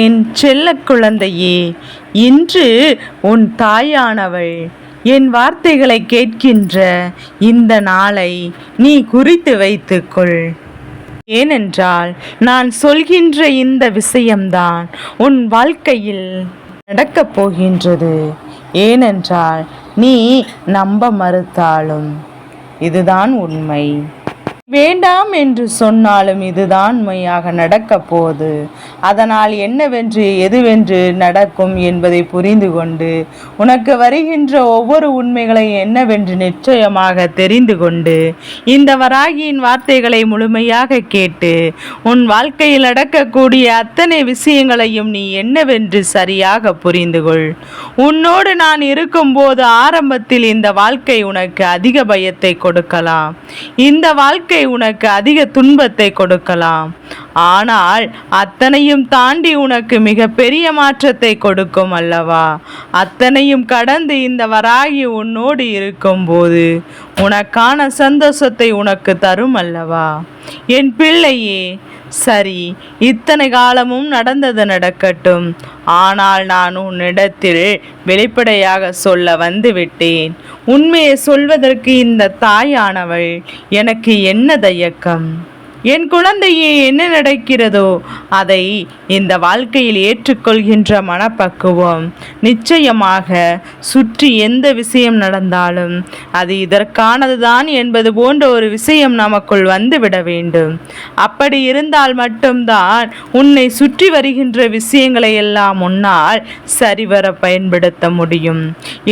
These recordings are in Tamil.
என் செல்ல குழந்தையே இன்று உன் தாயானவள் என் வார்த்தைகளை கேட்கின்ற இந்த நாளை நீ குறித்து வைத்துக்கொள். ஏனென்றால் நான் சொல்கின்ற இந்த விஷயம்தான் உன் வாழ்க்கையில் நடக்கப் போகின்றது. ஏனென்றால் நீ நம்ப மறுத்தாலும் இதுதான் உண்மை. வேண்டாம் என்று சொன்னாலும் இதுதான் மையாக நடக்கப் போகுது அதனால் என்னவென்று எதுவென்று நடக்கும் என்பதை புரிந்து கொண்டு உனக்கு வருகின்ற ஒவ்வொரு உண்மைகளை என்னவென்று நிச்சயமாக தெரிந்து கொண்டு இந்த வராகியின் வார்த்தைகளை முழுமையாக கேட்டு உன் வாழ்க்கையில் நடக்கக்கூடிய அத்தனை விஷயங்களையும் நீ என்னவென்று சரியாக புரிந்து கொள். உன்னோடு நான் இருக்கும்போது ஆரம்பத்தில் இந்த வாழ்க்கை உனக்கு அதிக பயத்தை கொடுக்கலாம். இந்த வாழ்க்கை உனக்கு அதிக துன்பத்தை கொடுக்கலாம். ஆனால் அத்தனையும் தாண்டி உனக்கு மிக பெரிய மாற்றத்தை கொடுக்கும் அல்லவா? அத்தனையும் கடந்து இந்த வராகி உன்னோடு இருக்கும்போது உனக்கான சந்தோஷத்தை உனக்கு தரும் அல்லவா? என் பிள்ளையே சரி இத்தனை காலமும் நடந்தது நடக்கட்டும். ஆனால் நான் உன்னிடத்தில் வெளிப்படையாக சொல்ல வந்து விட்டேன். உண்மையை சொல்வதற்கு இந்த தாயானவள் எனக்கு என்ன தயக்கம் என் குழந்தையே என்ன நடக்கிறதோ அதை இந்த வாழ்க்கையில் ஏற்றுக்கொள்கின்ற மனப்பக்குவம். நிச்சயமாக சுற்றி எந்த விஷயம் நடந்தாலும் அது இதற்கானதுதான் என்பது போன்ற ஒரு விஷயம் நமக்குள் வந்துவிட வேண்டும். அப்படி இருந்தால் மட்டும்தான் உன்னை சுற்றி வருகின்ற விஷயங்களை எல்லாம் உன்னால் சரிவர பயன்படுத்த முடியும்.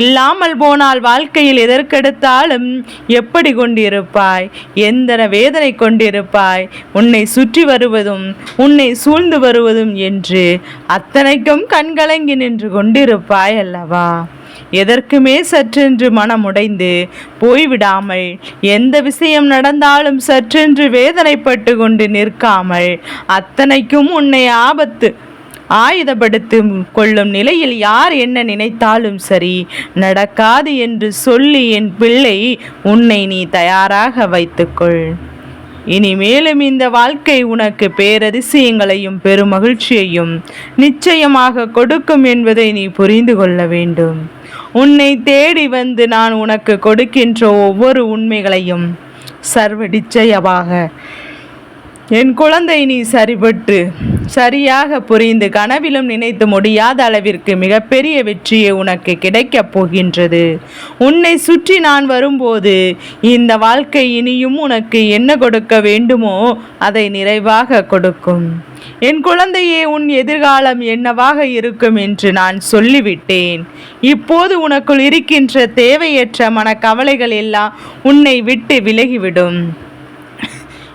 இல்லாமல் போனால் வாழ்க்கையில் எதற்கெடுத்தாலும் எப்படி கொண்டிருப்பாய்? எந்த வேதனை கொண்டிருப்பாய்? உன்னை சுற்றி வருவதும் உன்னை சூழ்ந்து வருவதும் என்று அத்தனைக்கும் கண்கலங்கி நின்று கொண்டிருப்பாய் அல்லவா? எதற்குமே சற்றென்று மனமுடைந்து போய்விடாமல் எந்த விஷயம் நடந்தாலும் சற்றென்று வேதனைப்பட்டு கொண்டு நிற்காமல் அத்தனைக்கும் உன்னை ஆபத்து ஆயுதப்படுத்தி கொள்ளும் நிலையில் யார் என்ன நினைத்தாலும் சரி நடக்காது என்று சொல்லி என் பிள்ளை உன்னை நீ தயாராக வைத்துக்கொள். இனி மேலும் இந்த வாழ்க்கை உனக்கு பேரதிசயங்களையும் பெருமகிழ்ச்சியையும் நிச்சயமாக கொடுக்கும் என்பதை நீ புரிந்து கொள்ள வேண்டும். உன்னை தேடி வந்து நான் உனக்கு கொடுக்கின்ற ஒவ்வொரு உண்மைகளையும் சர்வ நிச்சயமாக என் குழந்தை நீ சரிபட்டு சரியாக புரிந்து கனவிலும் நினைத்து முடியாத அளவிற்கு மிகப்பெரிய வெற்றியை உனக்கு கிடைக்கப் போகின்றது. உன்னை சுற்றி நான் வரும்போது இந்த வாழ்க்கை இனியும் உனக்கு என்ன கொடுக்க வேண்டுமோ அதை நிறைவாக கொடுக்கும். என் குழந்தையே உன் எதிர்காலம் என்னவாக இருக்கும் என்று நான் சொல்லிவிட்டேன். இப்போது உனக்குள் இருக்கின்ற தேவையற்ற மனக்கவலைகள் எல்லாம் உன்னை விட்டு விலகிவிடும்.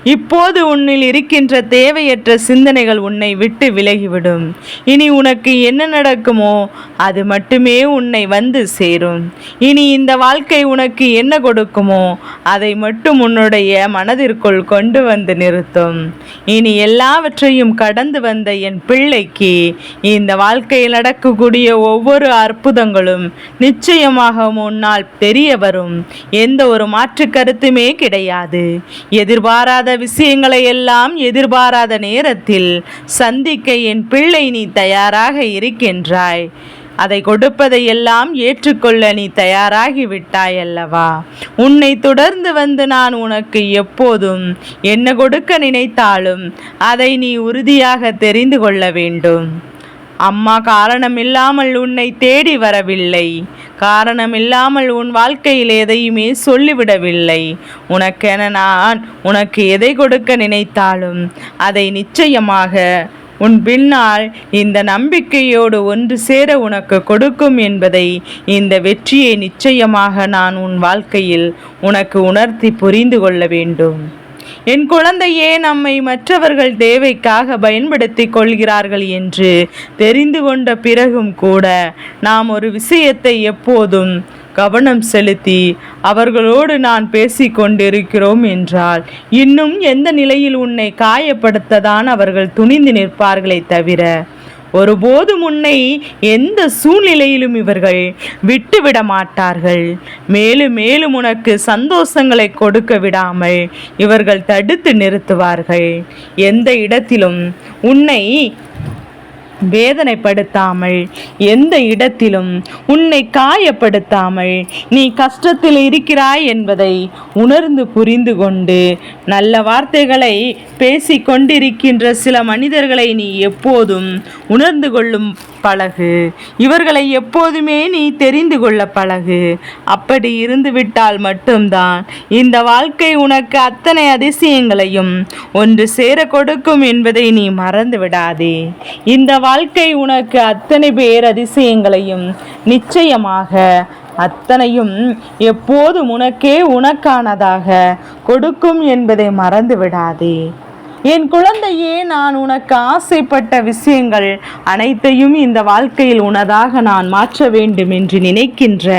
இப்போது உன்னில் இருக்கின்ற தேவையற்ற சிந்தனைகள் உன்னை விட்டு விலகிவிடும். இனி உனக்கு என்ன நடக்குமோ அது மட்டுமே உன்னை வந்து சேரும். இனி இந்த வாழ்க்கை உனக்கு என்ன கொடுக்குமோ அதை மட்டும் உன்னுடைய மனதிற்குள் கொண்டு வந்து நிறுத்தும். இனி எல்லாவற்றையும் கடந்து வந்த என் பிள்ளைக்கு இந்த வாழ்க்கையில் நடக்கக்கூடிய ஒவ்வொரு அற்புதங்களும் நிச்சயமாக முன்னால் தெரிய வரும். எந்த ஒரு மாற்று கருத்துமே கிடையாது. எதிர்பாராத விஷயங்களை எல்லாம் எதிர்பாராத நேரத்தில் சந்திக்க என் பிள்ளை நீ தயாராக இருக்கின்றாய். அதை கொடுப்பதை எல்லாம் ஏற்றுக்கொள்ள நீ தயாராகி விட்டாய் அல்லவா? உன்னை தொடர்ந்து வந்து நான் உனக்கு எப்போதும் என்ன கொடுக்க நினைத்தாலும் அதை நீ உறுதியாக தெரிந்து கொள்ள வேண்டும். அம்மா காரணமில்லாமல் உன்னை தேடி வரவில்லை. காரணமில்லாமல் உன் வாழ்க்கையில் எதையுமே சொல்லிவிடவில்லை. உனக்கென நான் உனக்கு எதை கொடுக்க நினைத்தாலும் அதை நிச்சயமாக உன் பின்னால் இந்த நம்பிக்கையோடு ஒன்று சேர உனக்கு கொடுக்கும் என்பதை இந்த வெற்றியை நிச்சயமாக நான் உன் வாழ்க்கையில் உனக்கு உணர்த்தி புரிந்து கொள்ள வேண்டும். என் குழந்தையே நம்மை மற்றவர்கள் தேவைக்காக பயன்படுத்தி கொள்கிறார்கள் என்று தெரிந்து கொண்ட பிறகும் கூட நாம் ஒரு விஷயத்தை எப்போதும் கவனம் செலுத்தி அவர்களோடு நான் பேசி கொண்டிருக்கிறோம் என்றால் இன்னும் எந்த நிலையில் உன்னை காயப்படுத்ததான் அவர்கள் துணிந்து நிற்பார்களே தவிர ஒருபோதும் உன்னை எந்த சூழ்நிலையிலும் இவர்கள் விட்டுவிட மாட்டார்கள் மேலும் மேலும் உனக்கு சந்தோஷங்களை கொடுக்க விடாமல் இவர்கள் தடுத்து நிறுத்துவார்கள். எந்த இடத்திலும் உன்னை வேதனைப்படுத்தாமல் எந்த இடத்திலும் உன்னை காயப்படுத்தாமல் நீ கஷ்டத்தில் இருக்கிறாய் என்பதை உணர்ந்து புரிந்து கொண்டு நல்ல வார்த்தைகளை பேசி கொண்டிருக்கின்ற சில மனிதர்களை நீ எப்போதும் உணர்ந்து கொள்ளும் பழகு. இவர்களை எப்போதுமே நீ தெரிந்து கொள்ள பழகு. அப்படி இருந்துவிட்டால் மட்டும்தான் இந்த வாழ்க்கை உனக்கு அத்தனை அதிசயங்களையும் ஒன்று சேர கொடுக்கும் என்பதை நீ மறந்து விடாதே. இந்த வா வாழ்க்கை உனக்கு அத்தனை பேர் அதிசயங்களையும் நிச்சயமாக அத்தனையும் எப்போதும் உனக்கே உனக்கானதாக கொடுக்கும் என்பதை மறந்து விடாதே என் குழந்தையே நான் உனக்கு ஆசைப்பட்ட விஷயங்கள் அனைத்தையும் இந்த வாழ்க்கையில் உனதாக நான் மாற்ற வேண்டும் என்று நினைக்கின்ற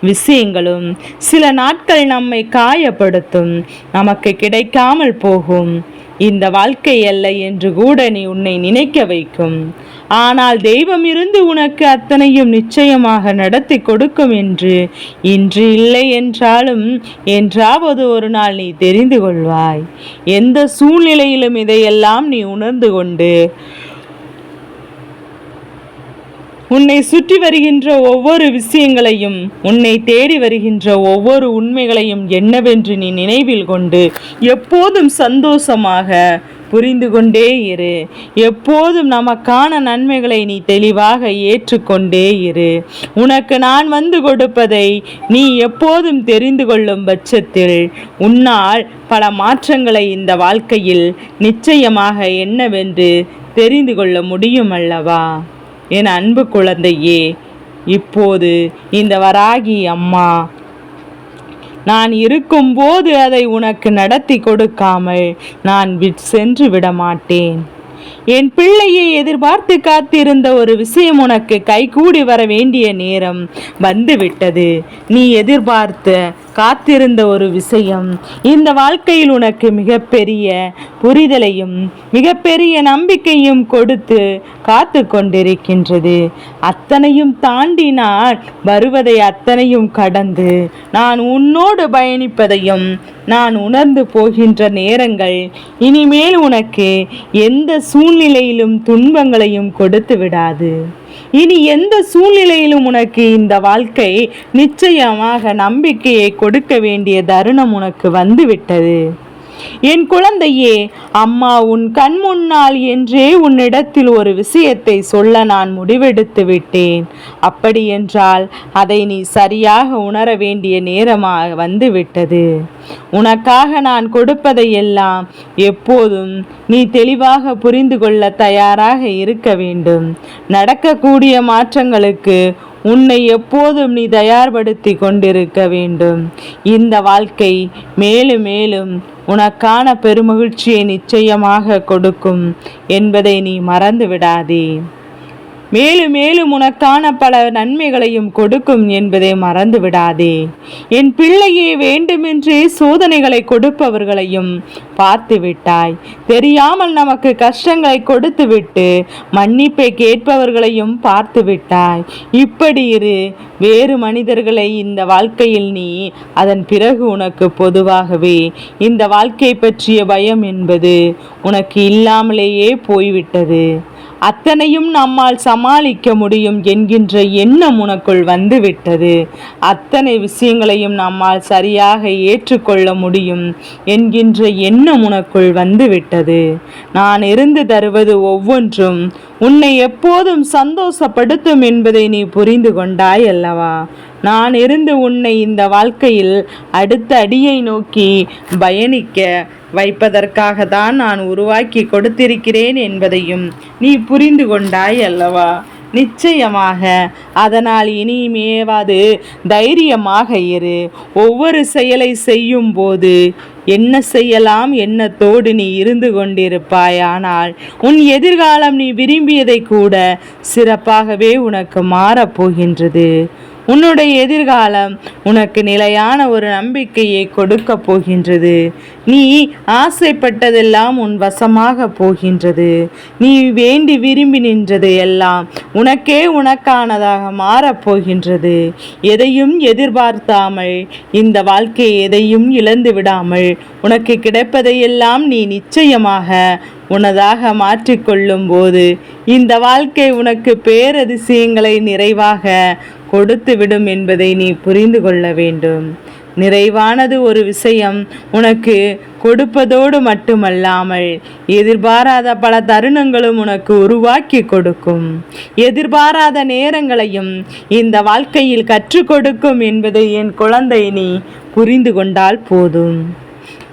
விஷயங்களும் சில நாட்கள் நம்மை காயப்படுத்தும் நமக்கு கிடைக்காமல் போகும். இந்த வாழ்க்கை அல்ல என்று கூட நீ உன்னை நினைக்க வைக்கும். ஆனால் தெய்வம் இருந்து உனக்கு அத்தனையும் நிச்சயமாக நடத்தி கொடுக்கும் என்று இன்று இல்லை என்றாலும் என்றாவது ஒரு நாள் நீ தெரிந்து கொள்வாய். எந்த சூழ்நிலையிலும் இதையெல்லாம் நீ உணர்ந்து கொண்டு உன்னை சுற்றி வருகின்ற ஒவ்வொரு விஷயங்களையும் உன்னை தேடி வருகின்ற ஒவ்வொரு உண்மைகளையும் என்னவென்று நீ நினைவில் கொண்டு எப்போதும் சந்தோஷமாக புரிந்து கொண்டே இரு. எப்போதும் நமக்கான நன்மைகளை நீ தெளிவாக ஏற்றுக்கொண்டே இரு. உனக்கு நான் வந்து கொடுப்பதை நீ எப்போதும் தெரிந்து கொள்ளும் பட்சத்தில் உன்னால் பல மாற்றங்களை இந்த வாழ்க்கையில் நிச்சயமாக என்னவென்று தெரிந்து கொள்ள முடியும் அல்லவா? என் அன்பு குழந்தையே இப்போது இந்த வராகி அம்மா நான் இருக்கும்போது அதை உனக்கு நடத்தி கொடுக்காமல் நான் சென்று விட மாட்டேன் என் பிள்ளையை எதிர்பார்த்து காத்திருந்த ஒரு விஷயம் உனக்கு கைகூடி வர வேண்டிய நேரம் வந்துவிட்டது. நீ எதிர்பார்த்த காத்திருந்த ஒரு விஷயம். இந்த வாழ்க்கையில் உனக்கு மிகப்பெரிய புரிதலையும் மிகப்பெரிய நம்பிக்கையும் கொடுத்து காத்து கொண்டிருக்கின்றது. அத்தனையும் தாண்டி நான் வருவதை அத்தனையும் கடந்து நான் உன்னோடு பயணிப்பதையும் நான் உணர்ந்து போகின்ற நேரங்கள் இனிமேல் உனக்கு எந்த சூழ்நிலையிலும் துன்பங்களையும் கொடுத்து விடாது. இனி எந்த சூழ்நிலையிலும் உனக்கு இந்த வாழ்க்கை நிச்சயமாக நம்பிக்கையை கொடுக்க வேண்டிய தருணம் உனக்கு வந்துவிட்டது. என் குழந்தையே அம்மா உன் கண் முன்னால் என்றே உன்னிடத்தில் ஒரு விஷயத்தை சொல்ல நான் முடிவெடுத்து விட்டேன். அப்படியென்றால் அதை நீ சரியாக உணர வேண்டிய நேரமாக வந்துவிட்டது. உனக்காக நான் கொடுப்பதையெல்லாம் எப்போதும் நீ தெளிவாக புரிந்து கொள்ள தயாராக இருக்க வேண்டும். நடக்கக்கூடிய மாற்றங்களுக்கு உன்னை எப்போதும் நீ தயார்படுத்தி கொண்டிருக்க வேண்டும். இந்த வாழ்க்கை மேலும் மேலும் உனக்கான பெருமகிழ்ச்சியை நிச்சயமாக கொடுக்கும் என்பதை நீ மறந்து விடாதே மேலும் மேலும் உனக்கான பல நன்மைகளையும் கொடுக்கும் என்பதை மறந்து விடாதே என் பிள்ளையே வேண்டுமென்றே சோதனைகளை கொடுப்பவர்களையும் பார்த்து விட்டாய் தெரியாமல் நமக்கு கஷ்டங்களை கொடுத்துவிட்டு மன்னிப்பை கேட்பவர்களையும் பார்த்து விட்டாய் இப்படி இரு வேறு மனிதர்களை இந்த வாழ்க்கையில் நீ அதன் பிறகு உனக்கு பொதுவாகவே இந்த வாழ்க்கை பற்றிய பயம் என்பது உனக்கு இல்லாமலேயே போய்விட்டது. அத்தனையும் நம்மால் சமாளிக்க முடியும் என்கின்ற எண்ணம் உனக்குள் வந்துவிட்டது. அத்தனை விஷயங்களையும் நம்மால் சரியாக ஏற்றுக்கொள்ள முடியும் என்கின்ற எண்ணம் உனக்குள் வந்துவிட்டது. நான் இருந்து தருவது ஒவ்வொன்றும் உன்னை எப்போதும் சந்தோஷப்படுத்தும் என்பதை நீ புரிந்து கொண்டாய் அல்லவா நான் இருந்து உன்னை இந்த வாழ்க்கையில் அடுத்த அடியை நோக்கி பயணிக்க வைப்பதற்காக தான் நான் உருவாக்கி கொடுத்திருக்கிறேன் என்பதையும் நீ புரிந்து கொண்டாய் அல்லவா? நிச்சயமாக. அதனால் இனிமேவாது தைரியமாக இரு. ஒவ்வொரு செயலை செய்யும் போது என்ன செய்யலாம் என்னத்தோடு நீ இருந்து கொண்டிருப்பாய். ஆனால் உன் எதிர்காலம் நீ விரும்பியதை கூட சிறப்பாகவே உனக்கு மாறப்போகின்றது உன்னுடைய எதிர்காலம் உனக்கு நிலையான ஒரு நம்பிக்கையை கொடுக்க போகின்றது. நீ ஆசைப்பட்டதெல்லாம் உன் வசமாக போகின்றது. நீ வேண்டி விரும்பி நின்றது எல்லாம் உனக்கே உனக்கானதாக மாறப்போகின்றது எதையும் எதிர்பார்த்தாமல் இந்த வாழ்க்கை எதையும் இழந்து விடாமல் உனக்கு கிடைப்பதையெல்லாம் நீ நிச்சயமாக உனதாக மாற்றிக்கொள்ளும் போது இந்த வாழ்க்கை உனக்கு பேரதிசயங்களை நிறைவாக கொடுத்து விடும் என்பதை நீ புரிந்து கொள்ள வேண்டும். நிறைவானது ஒரு விஷயம் உனக்கு கொடுப்பதோடு மட்டுமல்லாமல் எதிர்பாராத பல தருணங்களும் உனக்கு உருவாக்கி கொடுக்கும். எதிர்பாராத நேரங்களையும் இந்த வாழ்க்கையில் கற்றுக் கொடுக்கும் என்பதை என் குழந்தை நீ புரிந்து கொண்டால் போதும்.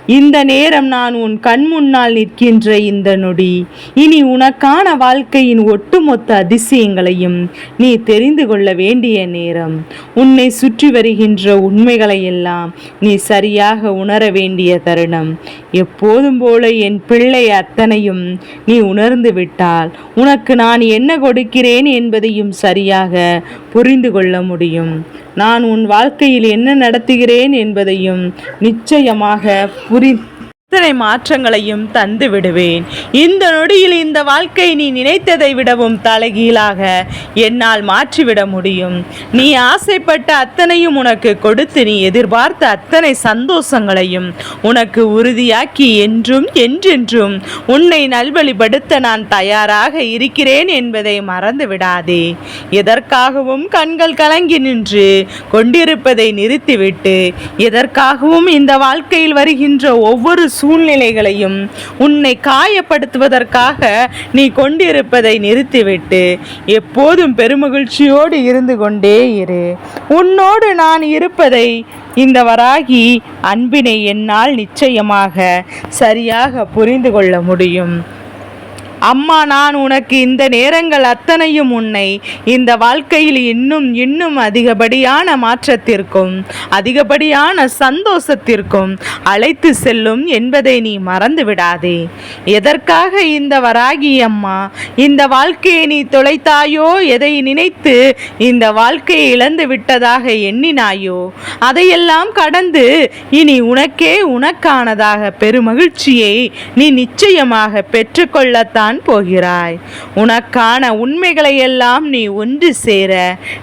இந்த நேரம் நான் உன் கண் முன்னால் நிற்கின்ற இந்த நொடி. இனி உனக்கான வாழ்க்கையின் ஒட்டுமொத்த அதிசயங்களையும் நீ தெரிந்து கொள்ள வேண்டிய நேரம். உன்னை சுற்றி வருகின்ற உண்மைகளை எல்லாம் நீ சரியாக உணர வேண்டிய தருணம். எப்போதும் போல என் பிள்ளை அத்தனையும் நீ உணர்ந்து விட்டால் உனக்கு நான் என்ன கொடுக்கிறேன் என்பதையும் சரியாக புரிந்து கொள்ள முடியும். நான் உன் வாழ்க்கையில் என்ன நடத்துகிறேன் என்பதையும் நிச்சயமாக புரி அத்தனை மாற்றங்களையும் தந்து விடுவேன். இந்த நொடியில் இந்த வாழ்க்கை நீ நினைத்ததை விடவும் தலைகீழாக என்னால் மாற்றிவிட முடியும். நீ ஆசைப்பட்ட அத்தனையும் உனக்கு கொடுத்து நீ எதிர்பார்த்த அத்தனை சந்தோஷங்களையும் உனக்கு உறுதியாக்கி என்றும் என்றென்றும் உன்னை நல்வழிப்படுத்த நான் தயாராக இருக்கிறேன் என்பதை மறந்து விடாதே. எதற்காகவும் கண்கள் கலங்கி நின்று கொண்டிருப்பதை நிறுத்திவிட்டு எதற்காகவும் இந்த வாழ்க்கையில் வருகின்ற ஒவ்வொரு சூழ்நிலைகளையும் உன்னை காயப்படுத்துவதற்காக நீ கொண்டிருப்பதை நிறுத்திவிட்டு எப்போதும் பெருமகிழ்ச்சியோடு இருந்து கொண்டே இரு. உன்னோடு நான் இருப்பதை இந்த வராகி அன்பினை என்னால் நிச்சயமாக சரியாக புரிந்து கொள்ள முடியும். அம்மா நான் உனக்கு இந்த நேரங்கள் அத்தனையும் உன்னை இந்த வாழ்க்கையில் இன்னும் இன்னும் அதிகப்படியான மாற்றத்திற்கும் அதிகப்படியான சந்தோஷத்திற்கும் அழைத்து செல்லும் என்பதை நீ மறந்து விடாதே எதற்காக இந்த வராகி அம்மா இந்த வாழ்க்கையை நீ தொலைத்தாயோ எதை நினைத்து இந்த வாழ்க்கையை இழந்து விட்டதாக எண்ணினாயோ அதையெல்லாம் கடந்து இனி உனக்கே உனக்கானதாக பெருமகிழ்ச்சியை நீ நிச்சயமாக பெற்றுக்கொள்ளத்தான் தான் போகிறாய். உனக்கான உண்மைகளை எல்லாம் நீ ஒன்று சேர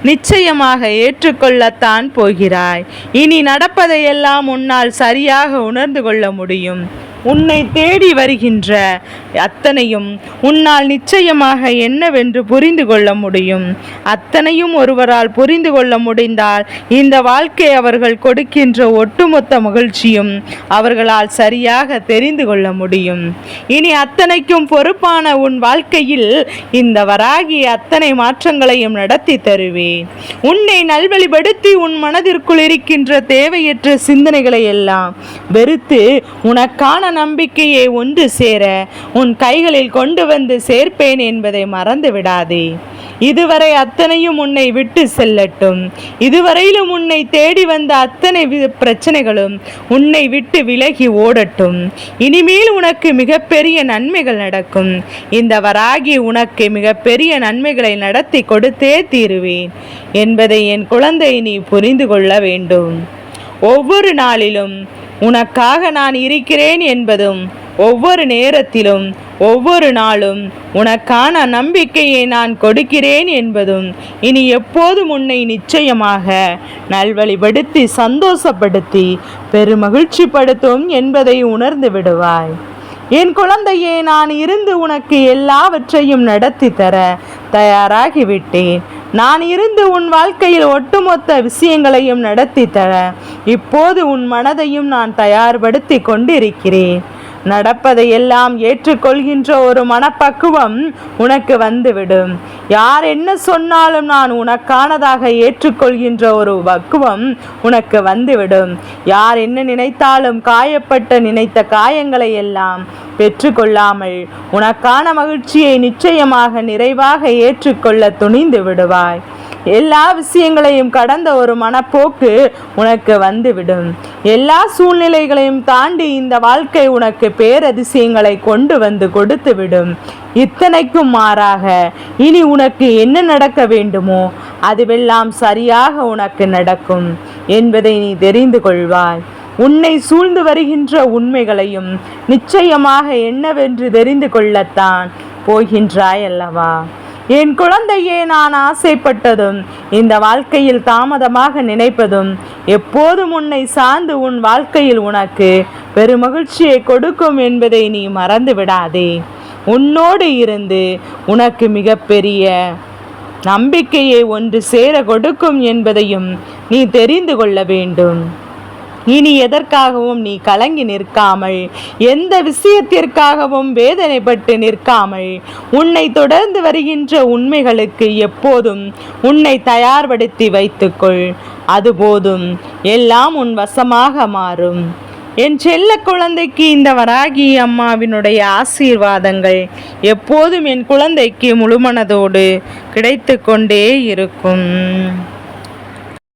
நிச்சயமாக ஏற்றுக்கொள்ளத்தான் போகிறாய். இனி நடப்பதையெல்லாம் உன்னால் சரியாக உணர்ந்து கொள்ள முடியும். உன்னை தேடி வருகின்ற அத்தனையும் உன்னால் நிச்சயமாக என்னவென்று புரிந்து கொள்ள முடியும். அத்தனையும் ஒருவரால் புரிந்து கொள்ள முடிந்தால் இந்த வாழ்க்கை அவர்கள் கொடுக்கின்ற ஒட்டுமொத்த மகிழ்ச்சியும் அவர்களால் சரியாக தெரிந்து கொள்ள முடியும். இனி அத்தனைக்கும் பொறுப்பான உன் வாழ்க்கையில் இந்த வராகி அத்தனை மாற்றங்களையும் நடத்தி தருவேன் உன்னை நல்வழிப்படுத்தி உன் மனதிற்குள் இருக்கின்ற தேவையற்ற சிந்தனைகளை எல்லாம் வெறுத்து உனக்கான நம்பிக்கையை ஒன்று சேர உன் கைகளில் கொண்டு வந்து சேர்ப்பேன் என்பதை மறந்து விடாதே இதுவரை அத்தனையும் உன்னை விட்டு செல்லட்டும். இதுவரையிலும் உன்னை தேடி வந்த அத்தனை வி- பிரச்சனைகளும் உன்னை விட்டு விலகி ஓடட்டும். இனிமேல் உனக்கு மிகப்பெரிய நன்மைகள் நடக்கும். இந்த வராகி உனக்கு மிகப்பெரிய நன்மைகளை நடத்தி கொடுத்தே தீருவேன் என்பதை என் குழந்தை நீ புரிந்து கொள்ள வேண்டும். ஒவ்வொரு நாளிலும் உனக்காக நான் இருக்கிறேன் என்பதும் ஒவ்வொரு நேரத்திலும் ஒவ்வொரு நாளும் உனக்கான நம்பிக்கையை நான் கொடுக்கிறேன் என்பதும் இனி எப்போதும் உன்னை நிச்சயமாக நல்வழிப்படுத்தி சந்தோஷப்படுத்தி பெருமகிழ்ச்சிப்படுத்தும் என்பதை உணர்ந்து விடுவாய். என் குழந்தையே நான் இருந்து உனக்கு எல்லாவற்றையும் நடத்தி தர தயாராகிவிட்டேன். நான் இருந்து உன் வாழ்க்கையில் ஒட்டுமொத்த விஷயங்களையும் நடத்தி தர இப்போது உன் மனதையும் நான் தயார்படுத்தி கொண்டிருக்கிறேன். நடப்பதையெல்லாம் ஏற்றுக்கொள்கின்ற ஒரு மனப்பக்குவம் உனக்கு வந்துவிடும். யார் என்ன சொன்னாலும் நான் உனக்கானதாக ஏற்றுக்கொள்கின்ற ஒரு பக்குவம் உனக்கு வந்துவிடும். யார் என்ன நினைத்தாலும் காயப்பட்ட நினைத்த காயங்களை எல்லாம் பெற்றுக்கொள்ளாமல் உனக்கான மகிழ்ச்சியை நிச்சயமாக நிறைவாக ஏற்றுக்கொள்ள துணிந்து விடுவாய். எல்லா விஷயங்களையும் கடந்த ஒரு மனப்போக்கு உனக்கு வந்துவிடும். எல்லா சூழ்நிலைகளையும் தாண்டி இந்த வாழ்க்கை உனக்கு பேரதிசயங்களை கொண்டு வந்து கொடுத்து விடும் இத்தனைக்கும் மாறாக இனி உனக்கு என்ன நடக்க வேண்டுமோ அதுவெல்லாம் சரியாக உனக்கு நடக்கும் என்பதை நீ தெரிந்து கொள்வாய். உன்னை சூழ்ந்து வருகின்ற உண்மைகளையும் நிச்சயமாக என்னவென்று தெரிந்து கொள்ளத்தான் போகின்றாய் அல்லவா என் குழந்தையே நான் ஆசைப்பட்டதும் இந்த வாழ்க்கையில் தாமதமாக நினைப்பதும் எப்போதும் உன்னை சார்ந்து உன் வாழ்க்கையில் உனக்கு பெருமகிழ்ச்சியை கொடுக்கும் என்பதை நீ மறந்து விடாதே. உன்னோடு இருந்து உனக்கு மிகப்பெரிய நம்பிக்கையை ஒன்று சேர கொடுக்கும் என்பதையும் நீ தெரிந்து கொள்ள வேண்டும். இனி எதற்காகவும் நீ கலங்கி நிற்காமல் எந்த விஷயத்திற்காகவும் வேதனைப்பட்டு நிற்காமல் உன்னை தொடர்ந்து வருகின்ற உண்மைகளுக்கு எப்போதும் உன்னை தயார்படுத்தி வைத்துக்கொள். அது போதும் எல்லாம் உன் வசமாக மாறும். என் செல்ல குழந்தைக்கு இந்த வராகி அம்மாவினுடைய ஆசீர்வாதங்கள் எப்போதும் என் குழந்தைக்கு முழுமனதோடு கிடைத்து கொண்டே இருக்கும்.